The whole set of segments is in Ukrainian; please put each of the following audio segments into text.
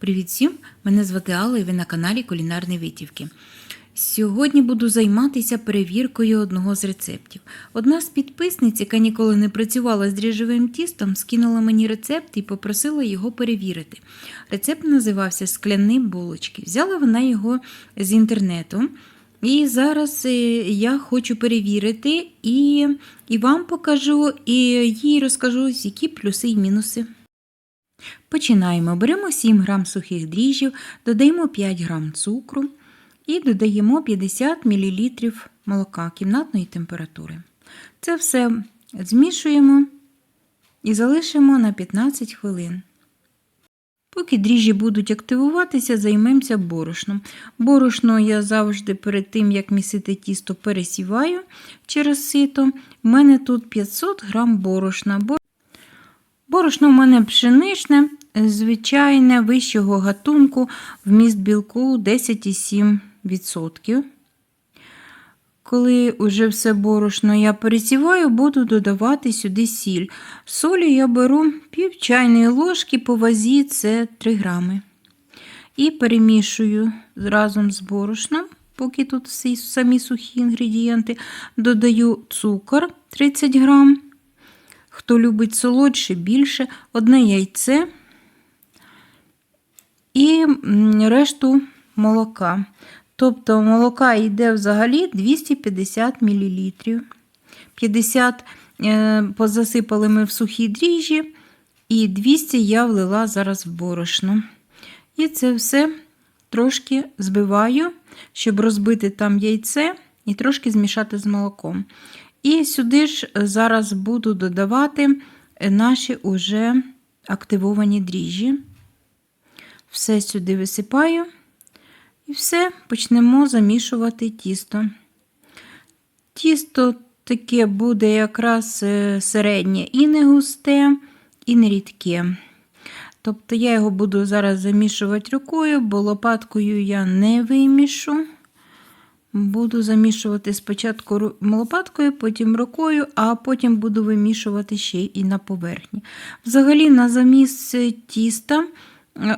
Привіт всім! Мене звати Алла і ви на каналі Кулінарні Витівки. Сьогодні буду займатися перевіркою одного з рецептів. Одна з підписниць, яка ніколи не працювала з дріжджовим тістом, скинула мені рецепт і попросила його перевірити. Рецепт називався Скляні булочки. Взяла вона його з інтернету. І зараз е, я хочу перевірити і, і вам покажу, і їй розкажу, які плюси і мінуси. Починаємо. Беремо 7 г сухих дріжджів, додаємо 5 г цукру і додаємо 50 мл молока кімнатної температури. Це все змішуємо і залишимо на 15 хвилин. Поки дріжджі будуть активуватися, займемося борошном. Борошно я завжди перед тим, як місити тісто, пересіваю через сито. У мене тут 500 г борошна. Борошно в мене пшеничне, звичайне вищого гатунку, вміст білку 10,7%. Коли вже все борошно я пересіваю, буду додавати сюди сіль. Солі я беру пів чайної ложки по вазі це 3 грами. І перемішую разом з борошном, поки тут всі самі сухі інгредієнти. Додаю цукор 30 грам. Хто любить солодше, більше, одне яйце і решту молока. Тобто молока йде взагалі 250 мл. 50 позасипали ми в сухі дріжджі, і 200 я влила зараз в борошно. І це все трошки збиваю, щоб розбити там яйце і трошки змішати з молоком. І сюди ж зараз буду додавати наші уже активовані дріжджі. Все сюди висипаю. І все, почнемо замішувати тісто. Тісто таке буде якраз середнє і не густе, і не рідке. Тобто я його буду зараз замішувати рукою, бо лопаткою я не вимішу. Буду замішувати спочатку лопаткою, потім рукою, а потім буду вимішувати ще і на поверхні. Взагалі, на заміс тіста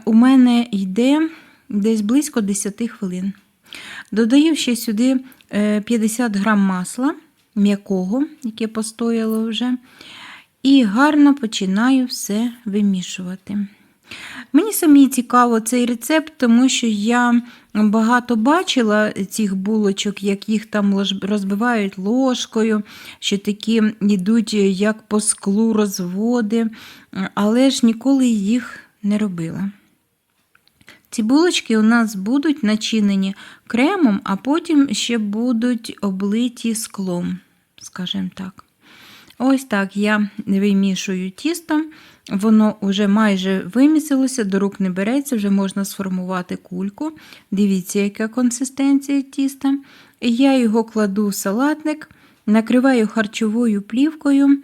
у мене йде десь близько 10 хвилин. Додаю ще сюди 50 грам масла м'якого, яке постояло вже, і гарно починаю все вимішувати. Мені самі цікаво цей рецепт, тому що я багато бачила цих булочок, як їх там розбивають ложкою, що такі йдуть як по склу розводи, але ж ніколи їх не робила. Ці булочки у нас будуть начинені кремом, а потім ще будуть облиті склом, скажімо так. Ось так я вимішую тісто, воно вже майже вимісилося, до рук не береться, вже можна сформувати кульку. Дивіться, яка консистенція тіста. Я його кладу в салатник, накриваю харчовою плівкою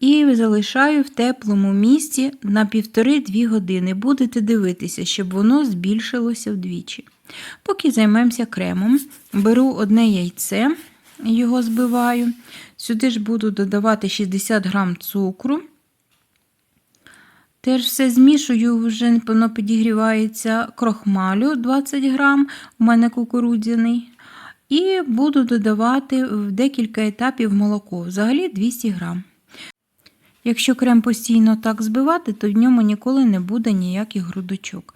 і залишаю в теплому місці на 1,5-2 години. Будете дивитися, щоб воно збільшилося вдвічі. Поки займемося кремом, беру одне яйце, його збиваю. Сюди ж буду додавати 60 грам цукру. Теж все змішую, вже воно підігрівається крохмалю 20 грам, у мене кукурудзяний. І буду додавати в декілька етапів молоко, взагалі 200 грам. Якщо крем постійно так збивати, то в ньому ніколи не буде ніяких грудочок.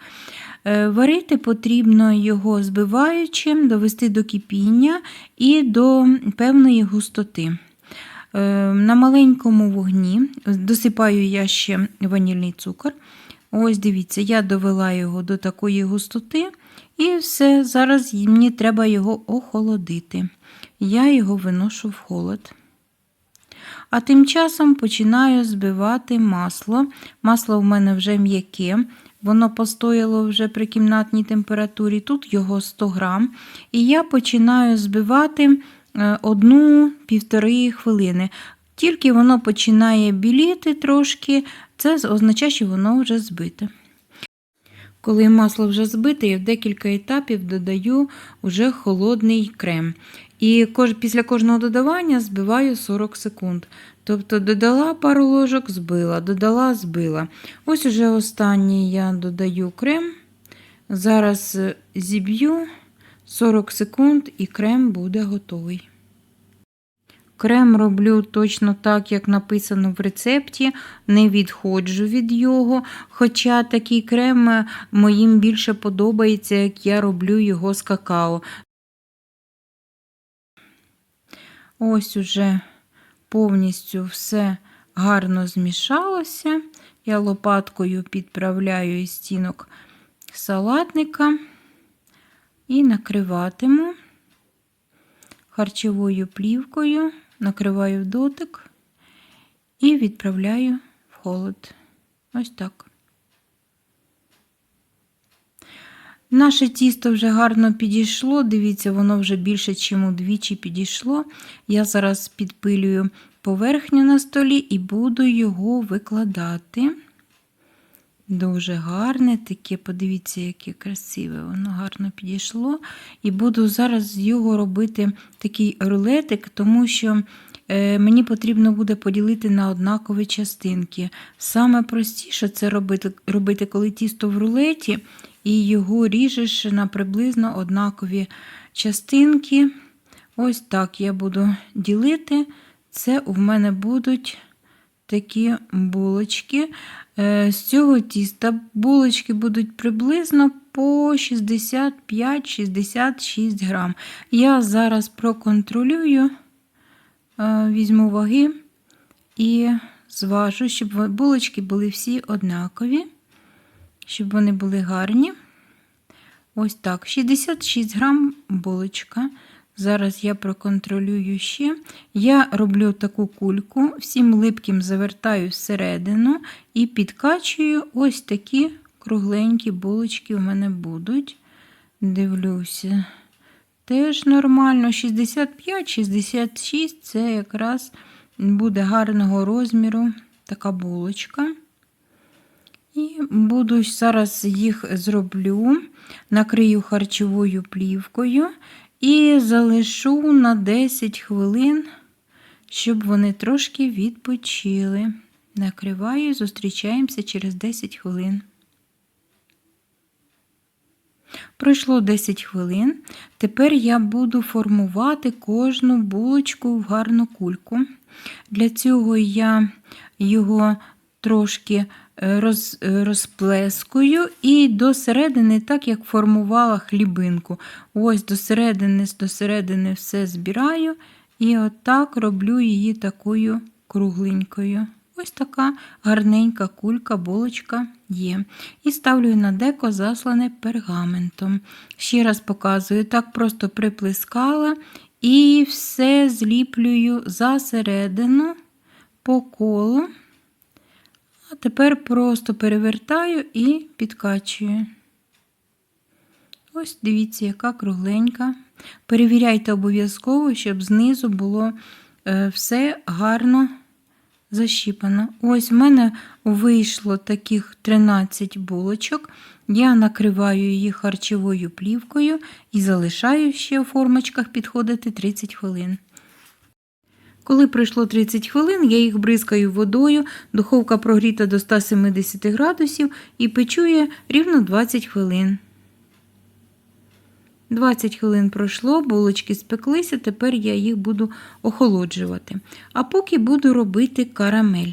Варити потрібно його збиваючи, довести до кипіння і до певної густоти. На маленькому вогні досипаю я ще ванільний цукор. Ось дивіться, я довела його до такої густоти, і все, зараз мені треба його охолодити. Я його виношу в холод. А тим часом починаю збивати масло. Масло в мене вже м'яке, воно постояло вже при кімнатній температурі, тут його 100 грам. І я починаю збивати одну-півтори хвилини. Тільки воно починає біліти трошки, це означає, що воно вже збите. Коли масло вже збите, я в декілька етапів додаю вже холодний крем. І після кожного додавання збиваю 40 секунд. Тобто додала пару ложок, збила, додала, збила. Ось уже останній я додаю крем Зараз е, зіб'ю 40 секунд і крем буде готовий. Крем роблю точно так, як написано в рецепті, не відходжу від його. Хоча такий крем е, моїм більше подобається, як я роблю його з какао. Ось уже повністю все гарно змішалося. Я лопаткою підправляю із стінок салатника і накриватиму харчовою плівкою, накриваю дотик і відправляю в холод. Ось так. Наше тісто вже гарно підійшло. Дивіться, воно вже більше, ніж удвічі підійшло. Я зараз підпилюю поверхню на столі і буду його викладати. Дуже гарне таке, подивіться, яке красиве, воно гарно підійшло. І буду зараз його робити такий рулетик, тому що е, мені потрібно буде поділити на однакові частинки. Саме простіше це робити, робити, коли тісто в рулеті, і його ріжеш на приблизно однакові частинки. Ось так я буду ділити. Це у мене будуть такі булочки. Е, З цього тіста булочки будуть приблизно по 65-66 грам. Я зараз проконтролюю, е, візьму ваги і зважу, щоб булочки були всі однакові, щоб вони були гарні. Ось так, 66 грам булочка. Зараз я проконтролюю ще. Я роблю таку кульку, всім липким завертаю всередину і підкачую ось такі кругленькі булочки в мене будуть. Дивлюся. Теж нормально. 65-66 це якраз буде гарного розміру така булочка. І буду зараз їх зроблю, накрию харчовою плівкою і залишу на 10 хвилин, щоб вони трошки відпочили. Накриваю, зустрічаємося через 10 хвилин. Пройшло 10 хвилин. Тепер я буду формувати кожну булочку в гарну кульку. Для цього я його трошки роз, розплескую і до середини, так як формувала хлібинку. Ось до середини, до середини все збираю і отак роблю її такою кругленькою. Ось така гарненька кулька, булочка є. І ставлю на деко заслане пергаментом. Ще раз показую, так просто приплескала і все зліплюю за середину по колу. А тепер просто перевертаю і підкачую. Ось дивіться, яка кругленька. Перевіряйте обов'язково, щоб знизу було е, все гарно защіпано. Ось в мене вийшло таких 13 булочок. Я накриваю їх харчовою плівкою і залишаю ще у формочках підходити 30 хвилин. Коли пройшло 30 хвилин, я їх бризкаю водою, духовка прогріта до 170 градусів і печує рівно 20 хвилин. 20 хвилин пройшло, булочки спеклися, тепер я їх буду охолоджувати. А поки буду робити карамель.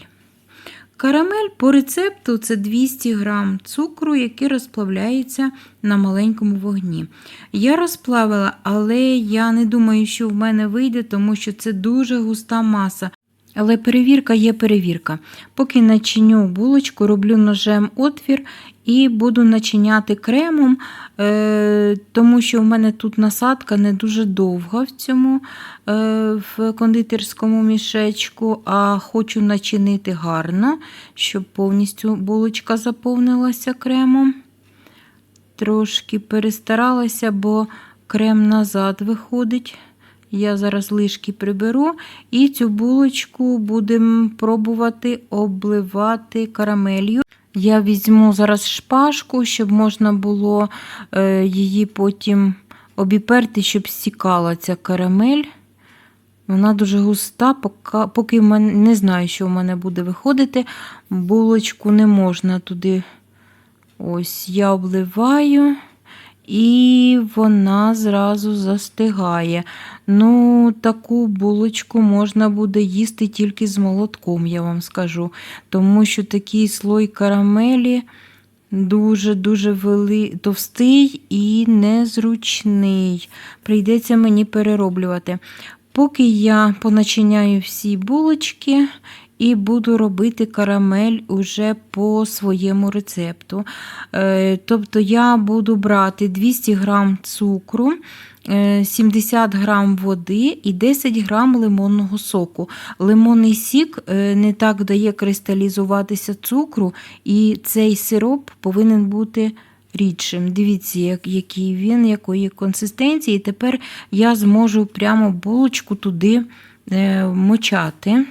Карамель по рецепту це 200 г цукру, який розплавляється на маленькому вогні. Я розплавила, але я не думаю, що в мене вийде, тому що це дуже густа маса. Але перевірка є перевірка. Поки начиню булочку, роблю ножем отвір і буду начиняти кремом, е, тому що в мене тут насадка не дуже довга в цьому е, в кондитерському мішечку, а хочу начинити гарно, щоб повністю булочка заповнилася кремом. Трошки перестаралася, бо крем назад виходить. Я зараз лишки приберу, і цю булочку будемо пробувати обливати карамелью. Я візьму зараз шпажку, щоб можна було е, її потім обіперти, щоб стікала ця карамель. Вона дуже густа, поки, поки не знаю, що в мене буде виходити. Булочку не можна туди. Ось я обливаю. І вона зразу застигає. Ну, таку булочку можна буде їсти тільки з молотком, я вам скажу. Тому що такий слой карамелі дуже-дуже вели... товстий і незручний. Прийдеться мені перероблювати. Поки я поначиняю всі булочки і буду робити карамель уже по своєму рецепту. Е, Тобто я буду брати 200 г цукру, е, 70 г води і 10 г лимонного соку. Лимонний сік е, не так дає кристалізуватися цукру, і цей сироп повинен бути рідшим. Дивіться, як, який він, якої консистенції. І тепер я зможу прямо булочку туди е, мочати.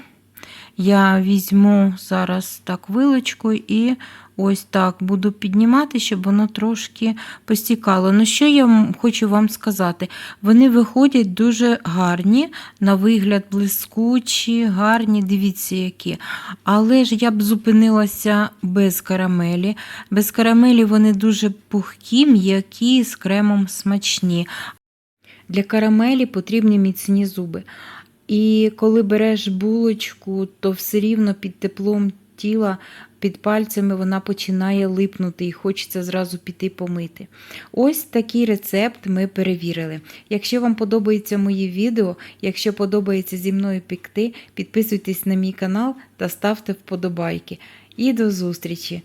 Я візьму зараз так вилочкою і ось так буду піднімати, щоб воно трошки постікало. Ну, що я хочу вам сказати? Вони виходять дуже гарні, на вигляд блискучі, гарні, дивіться, які. Але ж я б зупинилася без карамелі. Без карамелі вони дуже пухкі, м'які, з кремом смачні. Для карамелі потрібні міцні зуби. І коли береш булочку, то все рівно під теплом тіла, під пальцями вона починає липнути і хочеться зразу піти помити. Ось такий рецепт ми перевірили. Якщо вам подобається мої відео, якщо подобається зі мною пекти, підписуйтесь на мій канал та ставте вподобайки. І до зустрічі!